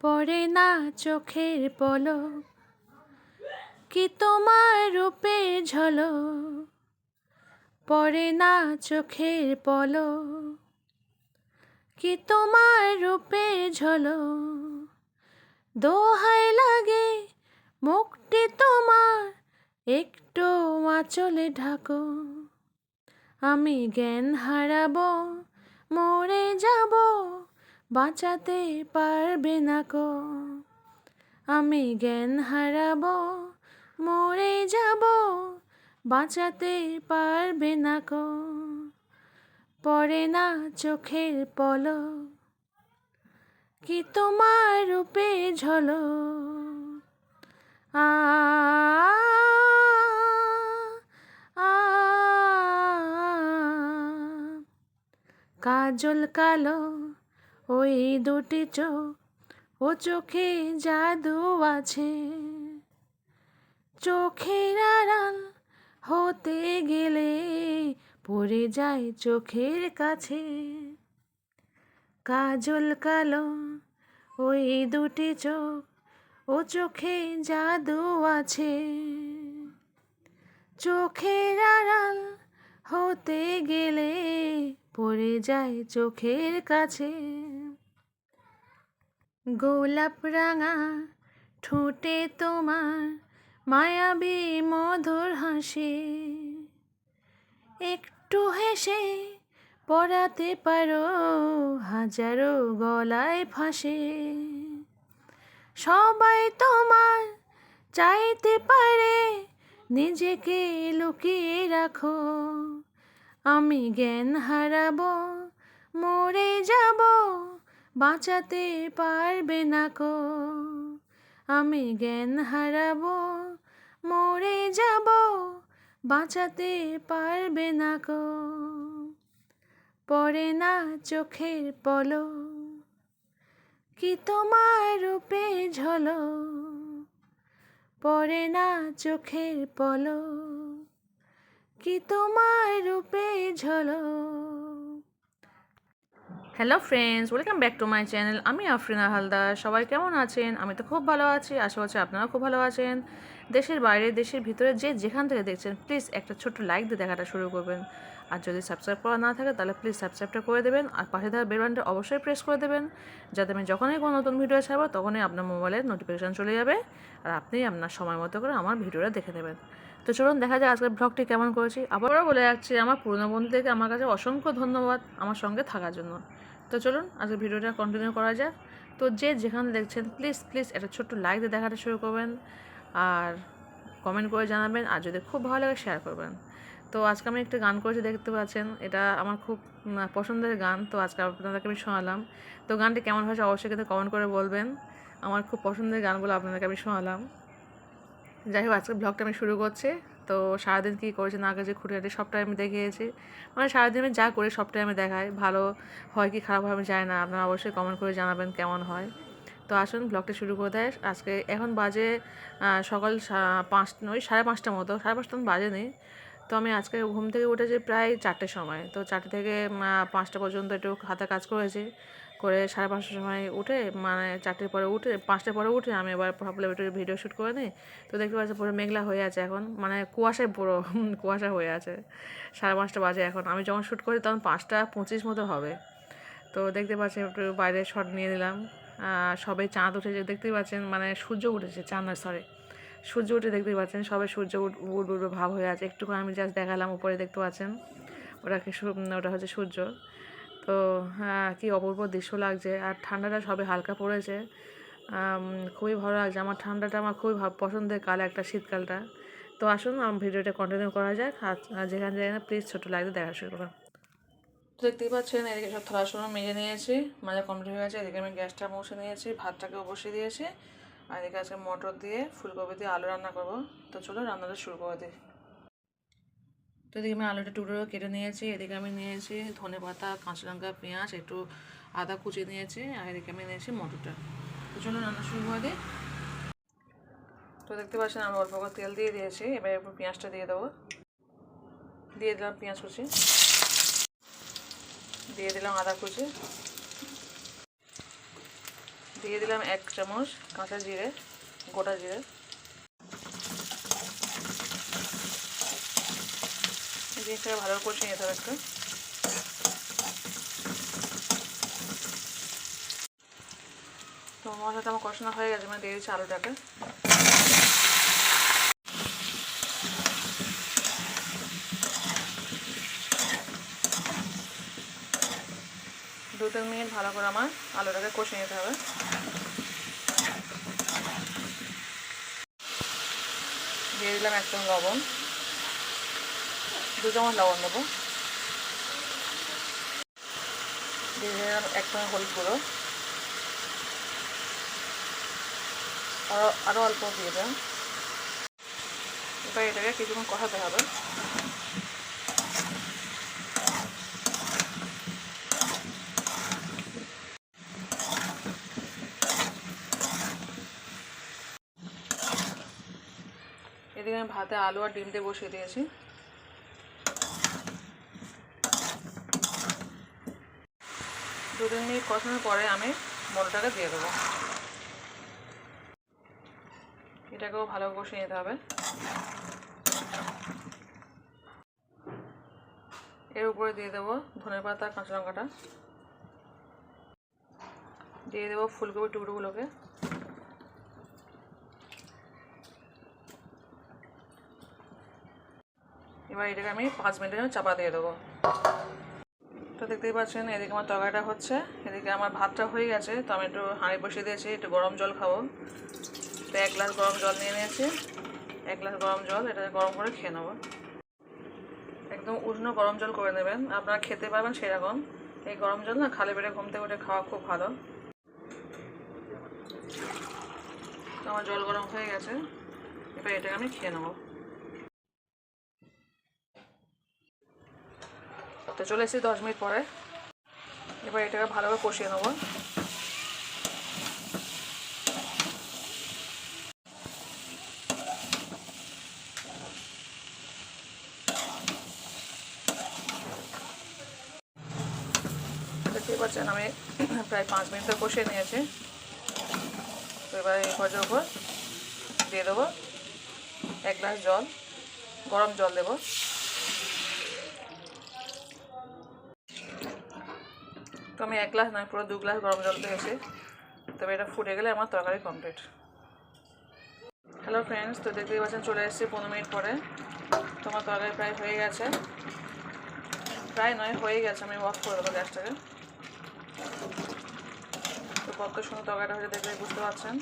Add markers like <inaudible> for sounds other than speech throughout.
পড়ে না চোখের পলক। কি তোমার রূপে ঝলক? পড়ে না চোখের পলক। কি তোমার রূপে ঝলক? দোহাই লাগে মুখটি তোমার, একটু আঁচলে ঢাকো। আমি জ্ঞান হারাবো, মরে যাব বাঁচাতে পারবে না কো আমি জ্ঞান হারাব মরে যাব বাঁচাতে পারবে না কো পড়ে না চোখের পলক কি তোমার রূপে ঝলক আ আ কাজল কালো ওই দুটি চোখ ও চোখে জাদু আছে। চোখের আড়াল হতে গেলে পড়ে যায় চোখের কাছে। কাজল কালো ওই দুটি চোখ ও চোখে জাদু আছে। চোখের আড়াল হতে গেলে পড়ে যায় চোখের কাছে। গোলাপ রাঙা ঠোঁটে তোমার মায়াবী মধুর হাসি। একটু হেসে পড়াতে পারো, হাজারো গলায় ফাঁসে। সবাই তোমার চাইতে পারে, নিজেকে লুকিয়ে রাখো। আমি জ্ঞান হারাবো, মরে যাব বাঁচাতে পারবে না কো। আমি জ্ঞান হারাবো, মরে যাব, বাঁচাতে পারবে না কো। পড়ে না চোখের পলক, কি তোমার রূপে ঝলক? পড়ে না চোখের পলক, কি তোমার রূপে ঝলক? Hello friends welcome back to my channel আমি আফরিনা হালদার। সবাই কেমন আছেন? আমি তো খুব ভালো আছি। আশা করছি আপনারাও খুব ভালো আছেন। দেশের বাইরে, দেশের ভিতরে যে যেখান থেকে দেখছেন প্লিজ একটা ছোট্ট লাইক দিয়ে দেখাটা শুরু করবেন। আর যদি সাবস্ক্রাইব করা না থাকে, তাহলে প্লিজ সাবস্ক্রাইবটা করে দেবেন। আর পাশে থাকা বেল বাটনটা অবশ্যই প্রেস করে দেবেন। যাতে আমি যখনই কোনো নতুন ভিডিও ছাড়বো, তখনই আপনার মোবাইলে নোটিফিকেশান চলে যাবে। আর আপনি আপনার সময় মতো করে আমার ভিডিওটা দেখে নেবেন। তো চলুন দেখা যায় আজকের ব্লগটি কেমন করেছি। আবারও বলে যাচ্ছি আমার পুরনো বন্ধুদেরকে আমার কাছে অসংখ্য ধন্যবাদ আমার সঙ্গে থাকার জন্য। তো চলুন আজকে ভিডিওটা কন্টিনিউ করা যাক। তো যে যেখানে দেখছেন প্লিজ প্লিজ একটা ছোট্ট লাইক দিয়ে দেখাটা শুরু করবেন আর কমেন্ট করে জানাবেন। আর যদি খুব ভালো লাগে শেয়ার করবেন। তো আজকে আমি একটা গান করেছি, দেখতে পাচ্ছেন, এটা আমার খুব পছন্দের গান। তো আজকে আপনাদেরকে আমি শোনালাম। তো গানটি কেমন হয়েছে অবশ্যই কিন্তু কমেন্ট করে বলবেন। আমার খুব পছন্দের গানগুলো আপনাদেরকে আমি শোনালাম। যাই হোক আজকে ব্লগটা আমি শুরু করছি। তো সারাদিন কী করেছে, না করেছি, খুঁটিনাটি সবটাই আমি দেখিয়েছি। মানে সারাদিন আমি যা করি সবটাই আমি দেখাই, ভালো হয় কি খারাপ হয় আমি জানি না, আপনারা অবশ্যই কমেন্ট করে জানাবেন কেমন হয়। তো আসুন ব্লগটা শুরু করে দেয়। আজকে এখন বাজে সকাল পাঁচ, ওই সাড়ে পাঁচটা মতো, সাড়ে পাঁচটা মতো নেই। তো আমি আজকে ঘুম থেকে উঠেছি প্রায় চারটের সময়। তো চারটে থেকে পাঁচটা পর্যন্ত একটু হাতে কাজ করেছি। করে সাড়ে পাঁচটার সময় উঠে মানে চারটের পরে উঠে, পাঁচটার পরে উঠে আমি এবার ভাবলাম একটু ভিডিও শ্যুট করে নিই। তো দেখতে পাচ্ছি পুরো মেঘলা হয়ে আছে এখন মানে কুয়াশায় পুরো কুয়াশা হয়ে আছে। সাড়ে পাঁচটা বাজে এখন। আমি যখন শ্যুট করি তখন পাঁচটা পঁচিশ মতো হবে। তো দেখতে পাচ্ছি একটু বাইরে শট নিয়ে নিলাম। সবে চাঁদ উঠেছে, দেখতেই পাচ্ছেন মানে সূর্য উঠেছে, চাঁদ নয় সরি সূর্য উঠে দেখতেই পাচ্ছেন সবে সূর্য উঠ- উঠবে ভাব হয়ে আছে। একটুখানি আমি জাস্ট দেখালাম, উপরে দেখতে পাচ্ছেন। ওটা কি ওটা হচ্ছে সূর্য। তো হ্যাঁ কী অপূর্ব দৃশ্য লাগছে। আর ঠান্ডাটা সবে হালকা পড়েছে। খুবই ভালো লাগছে। আমার ঠান্ডাটা আমার খুবই পছন্দের কাল একটা শীতকালটা। তো আসুন আমার ভিডিওটা কন্টিনিউ করা যাক। আর আর যেখানে প্লিজ ছোটো লাগতে দেখা শুরু করুন। তো দেখতেই পাচ্ছেন, এদিকে সব থালা সোনা মেজে নিয়েছি। মাজা কমপ্লিট হয়ে গেছে। এদিকে আমি গ্যাসটা মুছে নিয়েছি, ভাতটাকেও বসিয়ে দিয়েছি। আর এদিকে আজকে মটর দিয়ে ফুলকপি দিয়ে আলু রান্না করব। তো চলো, রান্নাটা শুরু করে দিই। তো এদিকে আমি আলুটা টুকরো কেটে নিয়েছি, এদিকে আমি নিয়েছি ধনে পাতা, কাঁচা লঙ্কা, পেঁয়াজ, একটু আদা কুচি নিয়েছি, আর এদিকে আমি নিয়েছি মটরটা। তো চলো রান্না শুরু করে তো দেখতে পাচ্ছেন আমি অল্প করে তেল দিয়ে দিয়েছি, এবার একটু পেঁয়াজটা দিয়ে দেবো। দিয়ে দিলাম পেঁয়াজ কুচি। দিয়ে দিলাম আদা কুচি। দিয়ে দিলাম এক চামচ কাঁচা জিরে, গোটা জিরে। জিনিসটাকে ভালো করে কষিয়ে নিতে হবে একটু। তো মশলাটা আমার কষানো হয়ে গেছে মানে দিয়ে দিচ্ছি আলুটাকে। দু তিন মিনিট ভালো করে আমার আলুটাকে কষিয়ে নিতে হবে। দিয়ে দিলাম এক চামচ লবণ। দু চামচ লবণ দেবো। এক চামচ হলুদ গুঁড়ো। আরও আরও অল্প দিয়ে দেন। এবার এটাকে কিছুক্ষণ কষাতে হবে। এদিকে আমি ভাতে আলু আর ডিম দিয়ে বসিয়ে দিয়েছি। দু তিন মিনিট কষানোর পরে আমি মটরটাকে দিয়ে দেবো। এটাকেও ভালো কষিয়ে নিতে হবে। এর উপরে দিয়ে দেবো ধনে পাতা, কাঁচা লঙ্কাটা। দিয়ে দেবো ফুলকপি টুকরোগুলোকে। এবার এটাকে আমি পাঁচ মিনিটের জন্য চাপা দিয়ে দেবো। তো দেখতেই পাচ্ছেন, এদিকে আমার তরকারিটা হচ্ছে, এদিকে আমার ভাতটা হয়ে গেছে, তো আমি একটু হাঁড়ি বসিয়ে দিয়েছি, একটু গরম জল খাব। তো এক গ্লাস গরম জল নিয়ে নিয়েছি, এক গ্লাস গরম জল, এটা গরম করে খেয়ে নেব। একদম উষ্ণ গরম জল করে নেবেন, আপনারা খেতে পারবেন সেরকম। এই গরম জল না, খালি পেটে ঘুমতে উঠে খাওয়া খুব ভালো। আমার জল গরম হয়ে গেছে, এবার এটাকে আমি খেয়ে নেব। তো চলে এসেছি দশ মিনিট পরে। এবার এটাকে ভালোভাবে কষিয়ে নেব। দেখতেই পাচ্ছেন, আমি প্রায় পাঁচ মিনিট ধরে কষিয়ে নিয়েছি। তো এবার এই ভজার উপর দিয়ে দেবো এক গ্লাস জল, গরম জল দেবো। তো আমি এক গ্লাস নয় পুরো দু গ্লাস গরম জল দিয়েছি তবে এটা ফুটে গেলে আমার তরকারি কমপ্লিট হ্যালো ফ্রেন্ডস তো দেখতেই পাচ্ছেন, চলে এসেছি পনেরো মিনিট পরে। তোমার তরকারি প্রায় হয়ে গেছে। প্রায় নয়, হয়ে গেছে, আমি অফ করে দেবো গ্যাসটাকে। তো কত সুন্দর তরকারিটা হয়েছে দেখলে বুঝতে পারছেন।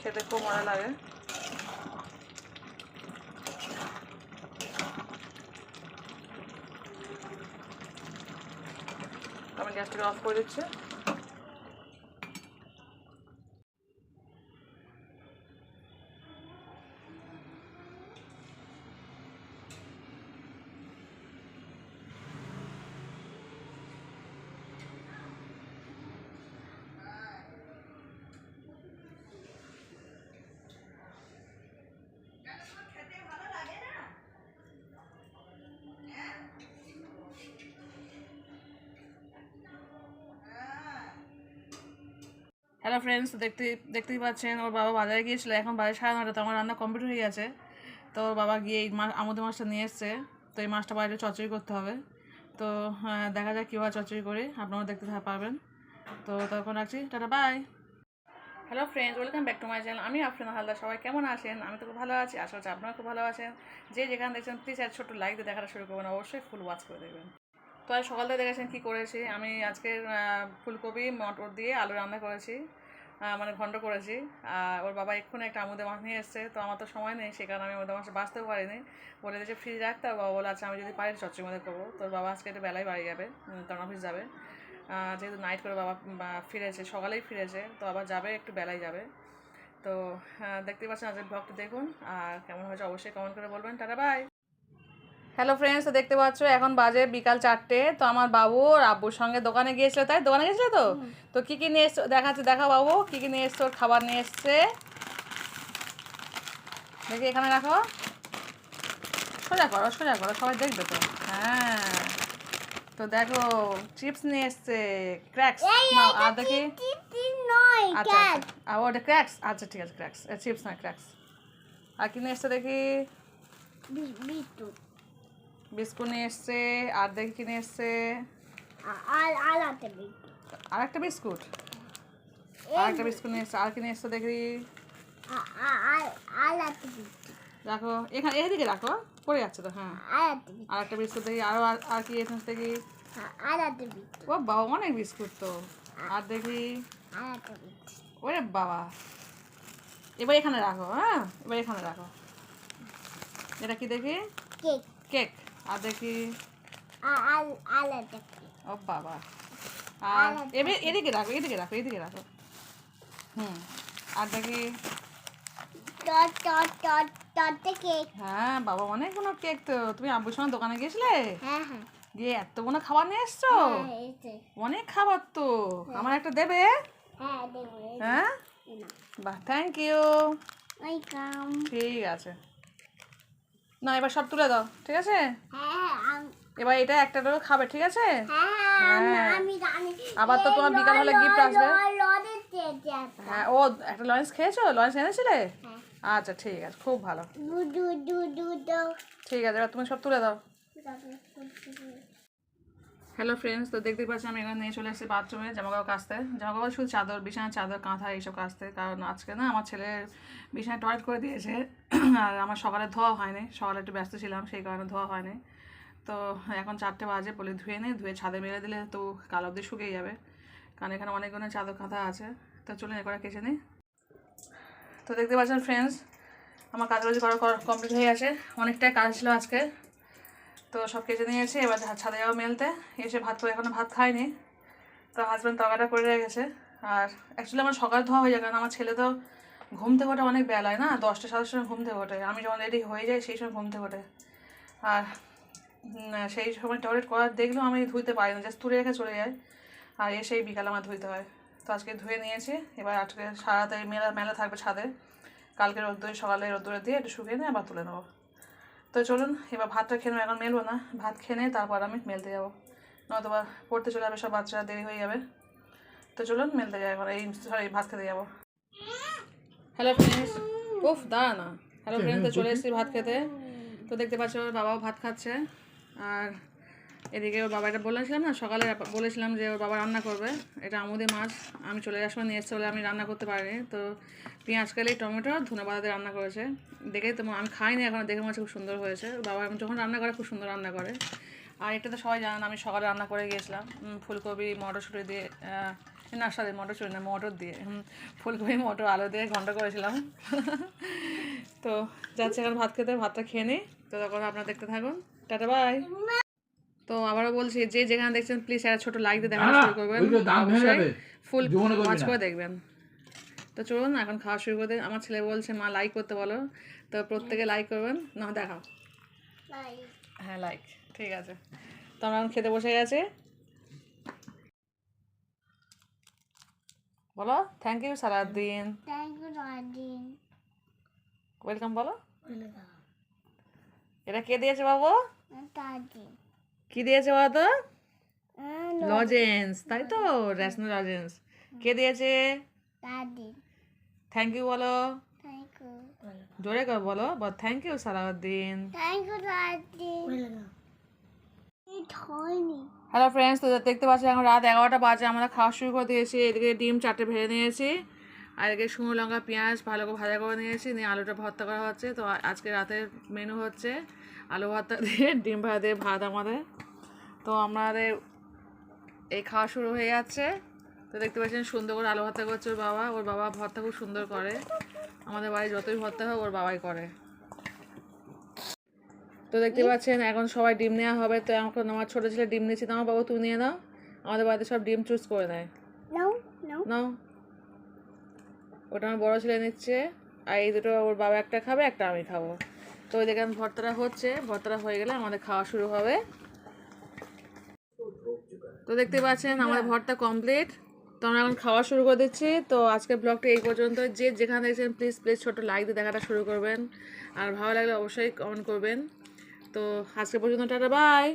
খেতে খুব মজা লাগে। আমি গ্যাসটাকে অফ করে দিচ্ছি। হ্যালো ফ্রেন্ডস দেখতে, দেখতেই পাচ্ছেন, ওর বাবা বাজারে গিয়েছিল, এখন বাজারে সাড়ে নটা তো আমার রান্না কমপ্লিট হয়ে গেছে। তো ওর বাবা গিয়ে এই মাছ আমুদের মাছটা নিয়ে এসছে, তো এই মাছটা বাইরে চচ্চড়ি করতে হবে। তো দেখা যাক কীভাবে চচড়ি করি, আপনারাও দেখতে পারবেন তো তখন রাখছি, tata bye hello friends welcome back to my channel আমি আফরিনা হালদার, সবাই কেমন আছেন? আমি তো খুব ভালো আছি, আশা করছি আপনারা খুব ভালো আছেন। যে যেখানে দেখছেন প্লিজ এক ছোট্ট লাইক দিয়ে দেখাটা শুরু করবেন, অবশ্যই ফুল ওয়াচ করে দেবেন তো আজ সকাল থেকে দেখেছেন কী করেছি? আমি আজকে ফুলকপি মটর দিয়ে আলু রান্না করেছি মানে ঘন্ট করেছি। আর ওর বাবা এক্ষুনি একটা আমুদে মাছ নিয়ে এসছে তো আমার তো সময় নেই সে কারণে আমি ওদের মাছটা বাঁচতেও পারিনি। বলে দিয়েছে ফ্রিজ রাখতে আর বাবা বলে আচ্ছা আমি যদি পারি চচ্চড়ির মধ্যে করব। তোর বাবা আজকে একটু বেলায় বাড়ি যাবে কারণ অফিস যাবে। যেহেতু নাইট করে বাবা ফিরেছে সকালেই ফিরেছে তো আবার যাবে একটু বেলায় যাবে। তো আহ, দেখতেই পাচ্ছেন আজকের ব্লগটা দেখুন আর কেমন হয়েছে অবশ্যই কমেন্ট করে বলবেন। টাটা বাই হ্যালো ফ্রেন্ডস তো দেখতে পাচ্ছ এখন বাজে বিকাল চারটে। তো আমার বাবু আর আব্বুর সঙ্গে দোকানে গিয়েছিল তাই? দোকানে গিয়েছিল তো? তো কি কি নিয়ে এসছো? দেখাচ্ছে দেখা বাবু কি কি নিয়ে এসছো খাবার নিয়ে এসছে। দেখি এখানে রাখো। সোজা করো সোজা করো সবাই দেখবে তো। হ্যাঁ। তো দেখো চিপস নিয়ে এসছে ক্র্যাক্স আর দেখি। আচ্ছা আচ্ছা। আর ওটা ক্র্যাক্স আচ্ছা ঠিক আছে ক্র্যাক্স চিপস না ক্র্যাক্স আর কি নিয়ে এসছে দেখি? বিস্কুট নিয়ে এসছে আর দেখি কি নিয়ে এসছে? আর আলাতে বিটুট আর একটা বিস্কুট? আর একটা বিস্কুট নিয়ে এসছে আর কি নিয়ে এসছে দেখি? আর রাখো এখানে এদিকে রাখো পড়ে যাচ্ছে তো হ্যাঁ। আর একটা বিস্কুট। দেখি আরও আর আর কি এসেছে দেখি? ও বাবা অনেক বিস্কুট তো। আর দেখি? ওরে বাবা। এবার এখানে রাখো হ্যাঁ এবার এখানে রাখো। এটা কি দেখি? কেক। কেক। আর দেখি ও বাবা। আর এবার এদিকে রাখো এদিকে রাখো এদিকে রাখো। হুম আর দেখি হ্যাঁ বাবা অনেকগুলো কেক তো। তুমি আব্বুর সঙ্গে দোকানে গেছিলে হ্যাঁ হ্যাঁ। গিয়ে এতগুলো খাবার নিয়ে এসছো? হ্যাঁ অনেক খাবার তো। আমার একটা দেবে? হ্যাঁ হ্যাঁ? বাহ থ্যাংক ইউ ঠিক আছে। না এবার সব তুলে দাও ঠিক আছে? এবার এটা একটা ডোল খাবে ঠিক আছে? হ্যাঁ। আবার তো তোমার বিকাল হলে গিফট আসবে। হ্যাঁ ও একটা লঞ্চ খেয়েছো? লঞ্চ এনেছিলে? হ্যাঁ। আচ্ছা ঠিক আছে খুব ভালো। ঠিক আছে এবার তুমি সব তুলে দাও। হ্যালো ফ্রেন্ডস তো দেখতে পাচ্ছি আমি এখানে নিয়ে চলে এসেছি বাথরুমে জামা কাপড় কাচতে। জামা কাপড় শুধু চাদর, বিছানা, চাদর, কাঁথা এইসব কাচতে। কারণ আজকে না আমার ছেলের বিছানায় টয়লেট করে দিয়েছে। আর আমার সকালে ধোয়া হয়নি, সকালে একটু ব্যস্ত ছিলাম, সেই কারণে ধোয়া হয়নি। তো এখন চারটে বাজে, বলে ধুয়ে নিই ধুয়ে ছাদে মেরে দিলে তো কাল অবধি শুকিয়ে যাবে। কারণ এখানে অনেকগুলো চাদর, কাঁথা আছে। তো চলুন এ করে কেচে নিই তো দেখতে পাচ্ছেন ফ্রেন্ডস আমার কাজবাজ করা কমপ্লিট হয়ে গেছে। অনেকটাই কাজ ছিল আজকে। তো সব কেচে নিয়ে এসে এবার ছাদে যাব মেলতে। এসে ভাত করে এখনও ভাত খায়নি তো হাজব্যান্ড তরকাটা করে রেখেছে। আর অ্যাকচুয়ালি আমার সকাল ধোয়া হয়ে যায়, কারণ আমার ছেলে তো ঘুম থেকে ওঠে অনেক বেলায় না, দশটা সাতটার সময় ঘুম থেকে ওঠে। আমি যখন রেডি হয়ে যাই, সেই সময় ঘুম থেকে ওঠে। আর সেই সময় টয়লেট করার দেখলেও আমি ধুইতে পারি না জাস্ট তুলে রেখে চলে যায় আর এসেই বিকালে আমার ধুইতে হয়। তো আজকে ধুয়ে নিয়েছি, এবার আজকে সারাতে মেলা মেলা থাকবে ছাদে। কালকে রোদ্দুরে, সকালে রোদ্দুরে দিয়ে একটু শুকিয়ে নিয়ে আবার তুলে নেব। তো চলুন, এবার ভাতটা খেয়ে এখন মেলবো না। ভাত খেয়ে নিয়ে তারপর আমি মেলতে যাব। নয়তোবা পড়তে চলে যাবে, সব বাচ্চারা দেরি হয়ে যাবে। তো চলুন, মেলতে যাই এখন এই সরি ভাত খেতে যাব। হ্যালো ফ্রেন্ডস উফ, দাঁড়া না। হ্যালো ফ্রেন্ডস তো চলে এসেছি ভাত খেতে। তো দেখতে পাচ্ছ বাবাও ভাত খাচ্ছে। আর এদিকে ওর বাবা এটা বলেছিলাম না, সকালে বলেছিলাম যে ওর বাবা রান্না করবে। এটা আমুদে মাছ, আমি চলে যাওয়ার সময় নিয়ে এসছে বলে আমি রান্না করতে পারিনি। তো পেঁয়াজ কালি, টমেটো, ধনে পাতা দিয়ে রান্না করেছে। দেখেই তো আমি খাইনি এখন, দেখে হচ্ছে খুব সুন্দর হয়েছে। বাবা আমি যখন রান্না করে, খুব সুন্দর রান্না করে। আর এটা তো সবাই জানেন আমি সকালে রান্না করে গিয়েছিলাম। ফুলকপি, মটরশুঁটি দিয়ে না, সরি, মটরশুঁটি না, মটর দিয়ে ফুলকপি, মটর, আলু দিয়ে ঘণ্টা করেছিলাম। <laughs> তো যাচ্ছে এখন ভাত খেতে, ভাতটা খেয়ে নিই। তো তখন আপনারা দেখতে থাকুন। Tata bye. তো আবারও বলছি যে যেখানে দেখছেন প্লিজ একটা ছোট লাইক দিয়ে দেখানো শুরু করবেন। অবশ্যই ফুল ওয়াচ করে দেখবেন। তো চলুন এখন খাওয়া শুরু করে আমার ছেলে বলছে মা লাইক করতে বলো। তো প্রত্যেকে লাইক করবেন। না দেখাও। হ্যাঁ লাইক ঠিক আছে। তো আমরা এখন খেতে বসে গেছে। বলো থ্যাংক ইউ সারাদিন। থ্যাংক ইউ দাদিন ওয়েলকাম বলো। এটা কে দিয়েছে বাবু? দাদিন কি দিয়েছে বলো তো? লজেন্স তাই তো? রেশনাল লজেন্স কে দিয়েছে? থ্যাংক ইউ বলো। জোরে করে বলো বল থ্যাংক ইউ সারাদিন থ্যাংক ইউ হ্যালো ফ্রেন্ডস তো দেখতে পাচ্ছি এখন রাত এগারোটা বাজে আমরা খাওয়া শুরু করে দিয়েছি। এদিকে ডিম চারটে ভেজে নিয়েছি আর এদিকে শুকনো লঙ্কা পেঁয়াজ ভালো করে ভাজা করে নিয়েছি। নিয়ে আলুটা ভর্তা করা হচ্ছে। তো আজকে রাতের মেনু হচ্ছে আলু ভর্তা দিয়ে ডিম ভাজা দিয়ে ভাত আমাদের। তো আমাদের এই খাওয়া শুরু হয়ে যাচ্ছে তো দেখতে পাচ্ছেন সুন্দর করে আলু ভর্তা করছে ওর বাবা। ওর বাবা ভর্তা খুব সুন্দর করে। আমাদের বাড়ি যতই ভর্তা হয় ওর বাবাই করে। তো দেখতে পাচ্ছেন এখন সবাই ডিম নেওয়া হবে। তো এখন আমার ছোটো ছেলে ডিম নিয়েছি। তো আমার বাবা তুমি নিয়ে নাও। আমাদের বাড়িতে সব ডিম চুজ করে নেয়। নাও নাও। ওটা আমার বড় ছেলে নিচ্ছে। আর এই দুটো ওর বাবা একটা খাবে একটা আমি খাব। তো ওই দেখেন ভর্তাটা হচ্ছে। ভর্তাটা হয়ে গেলে আমাদের খাওয়া শুরু হবে। তো দেখতে পাচ্ছেন আমাদের ভর্তা কমপ্লিট তো আমরা এখন খাওয়া শুরু করে দিচ্ছি। তো আজকের ব্লগটা এই পর্যন্ত। যে যেখানে দেখছেন প্লিজ প্লিজ ছোটো লাইক দিয়ে দেখাটা শুরু করবেন। আর ভালো লাগলে অবশ্যই কমেন্ট করবেন। তো আজকে পর্যন্ত টাটা বাই